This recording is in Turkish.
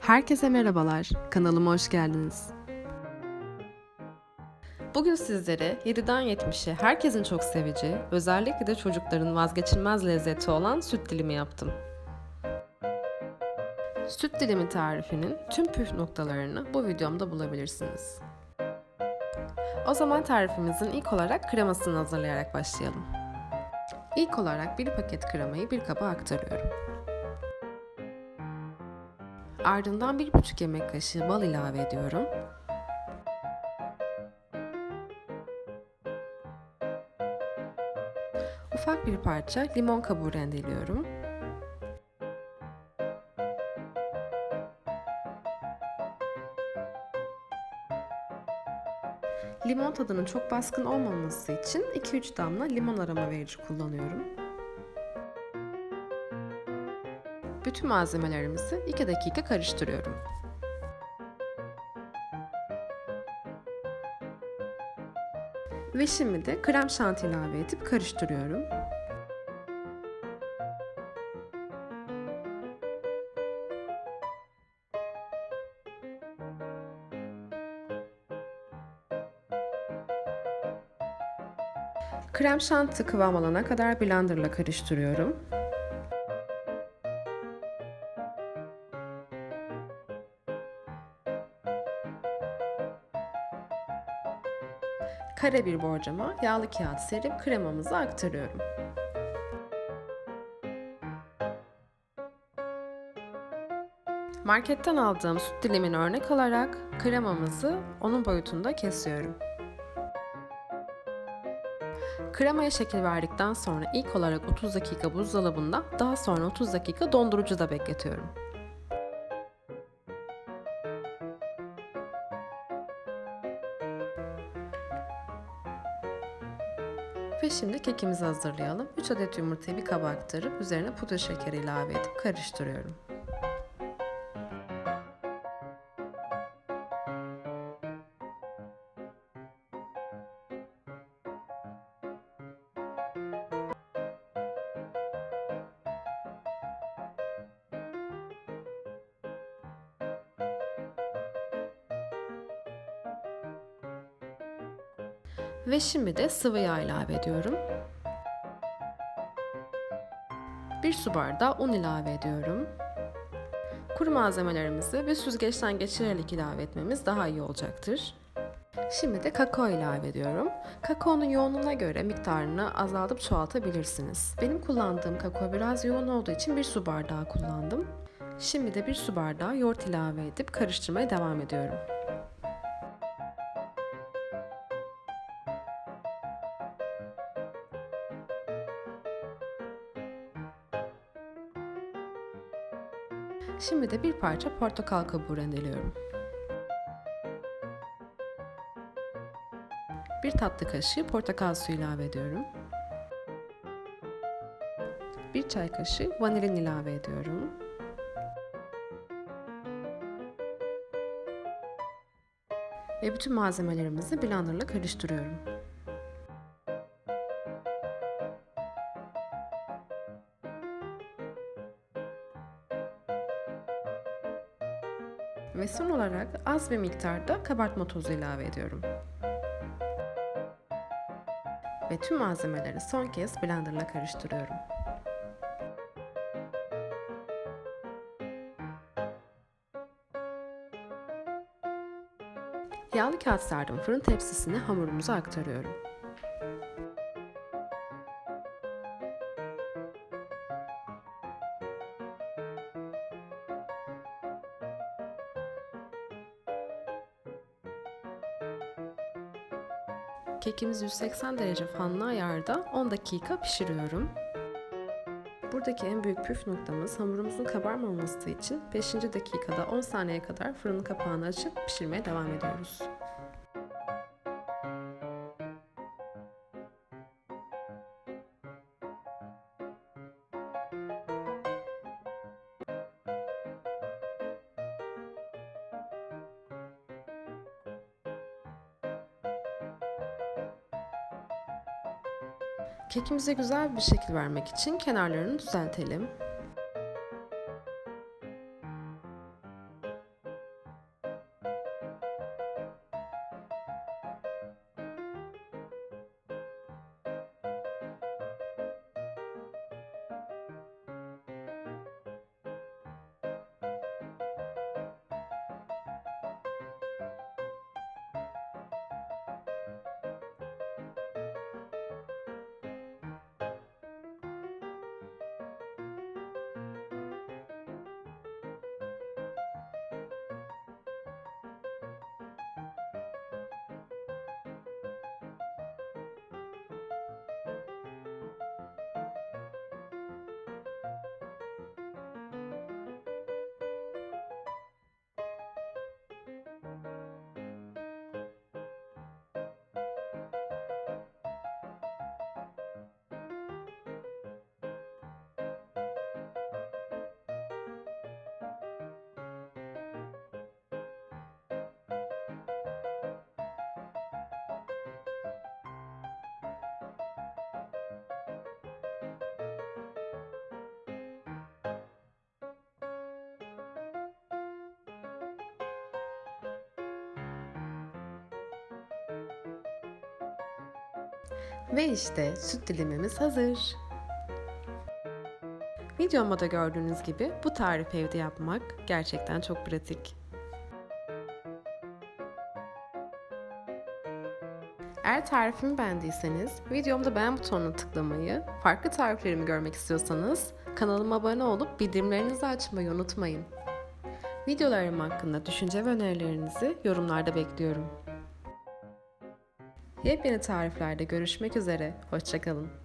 Herkese merhabalar, kanalıma hoş geldiniz. Bugün sizlere 7'den 70'e herkesin çok seveceği, özellikle de çocukların vazgeçilmez lezzeti olan süt dilimi yaptım. Süt dilimi tarifinin tüm püf noktalarını bu videomda bulabilirsiniz. O zaman tarifimizin ilk olarak kremasını hazırlayarak başlayalım. İlk olarak bir paket kremayı bir kaba aktarıyorum. Ardından 1,5 yemek kaşığı bal ilave ediyorum. Ufak bir parça limon kabuğu rendeliyorum. Limon tadının çok baskın olmaması için 2-3 damla limon aroma verici kullanıyorum. Bütün malzemelerimizi 2 dakika karıştırıyorum. Ve şimdi de krem şanti ilave edip karıştırıyorum. Krem şanti kıvam alana kadar blenderla karıştırıyorum. Kare bir borcama yağlı kağıt serip kremamızı aktarıyorum. Marketten aldığım süt dilimini örnek alarak kremamızı onun boyutunda kesiyorum. Kremaya şekil verdikten sonra ilk olarak 30 dakika buzdolabında, daha sonra 30 dakika dondurucuda bekletiyorum. Şimdi kekimizi hazırlayalım. 3 adet yumurtayı bir kaba aktarıp üzerine pudra şekeri ilave edip karıştırıyorum. Ve şimdi de sıvı yağ ilave ediyorum. Bir su bardağı un ilave ediyorum. Kuru malzemelerimizi bir süzgeçten geçirerek ilave etmemiz daha iyi olacaktır. Şimdi de kakao ilave ediyorum. Kakaonun yoğunluğuna göre miktarını azaltıp çoğaltabilirsiniz. Benim kullandığım kakao biraz yoğun olduğu için bir su bardağı kullandım. Şimdi de bir su bardağı yoğurt ilave edip karıştırmaya devam ediyorum. Şimdi de bir parça portakal kabuğu rendeliyorum. Bir tatlı kaşığı portakal suyu ilave ediyorum. Bir çay kaşığı vanilin ilave ediyorum. Ve bütün malzemelerimizi blenderla karıştırıyorum. Ve son olarak az bir miktarda kabartma tozu ilave ediyorum. Ve tüm malzemeleri son kez blenderla karıştırıyorum. Yağlı kağıt serdim fırın tepsisine hamurumuzu aktarıyorum. Kekimizi 180 derece fanlı ayarda 10 dakika pişiriyorum. Buradaki en büyük püf noktamız hamurumuzun kabarmaması için 5. dakikada 10 saniye kadar fırın kapağını açıp pişirmeye devam ediyoruz. Kekimize güzel bir şekil vermek için kenarlarını düzeltelim. Ve işte süt dilimimiz hazır. Videomda da gördüğünüz gibi bu tarifi evde yapmak gerçekten çok pratik. Eğer tarifimi beğendiyseniz videomda beğen butonuna tıklamayı, farklı tariflerimi görmek istiyorsanız kanalıma abone olup bildirimlerinizi açmayı unutmayın. Videolarım hakkında düşünce ve önerilerinizi yorumlarda bekliyorum. Yepyeni tariflerde görüşmek üzere, hoşçakalın.